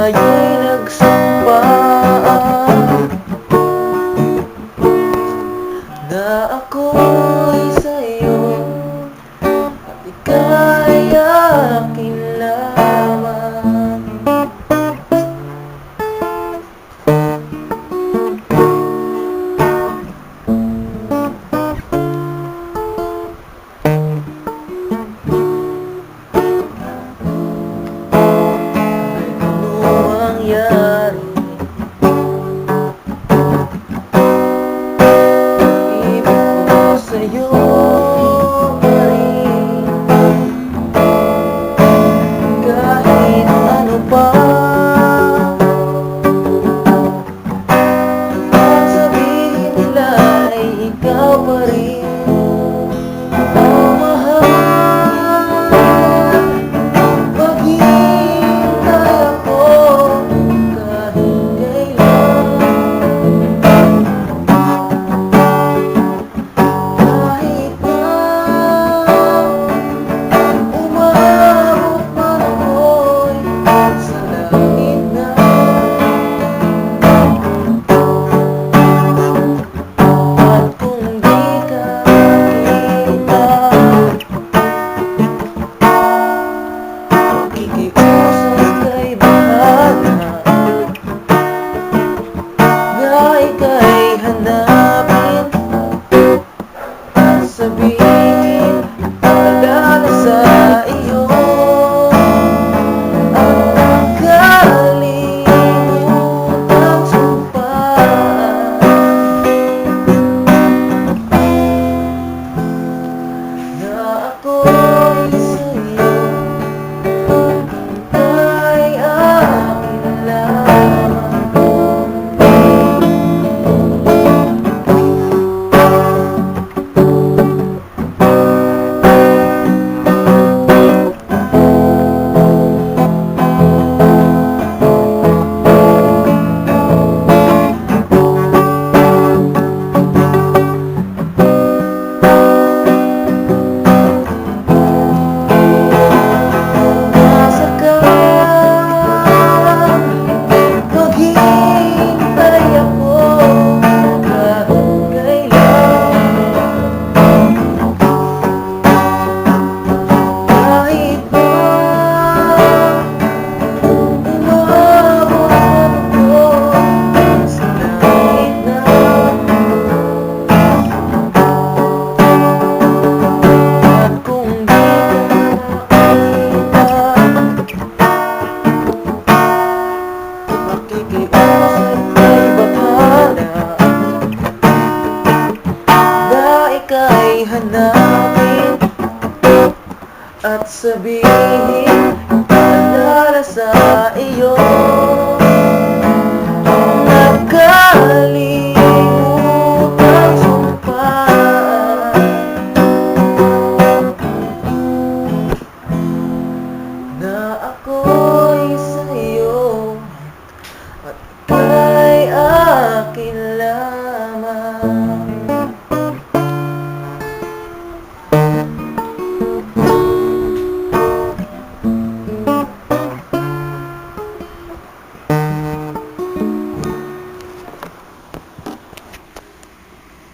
tayo'y nagsampa Na ako'y sa'yo At ikaw sabihin Paalala sa iyo. Nakalimutan sumpaan Na ako'y sa'yo At ika'y akin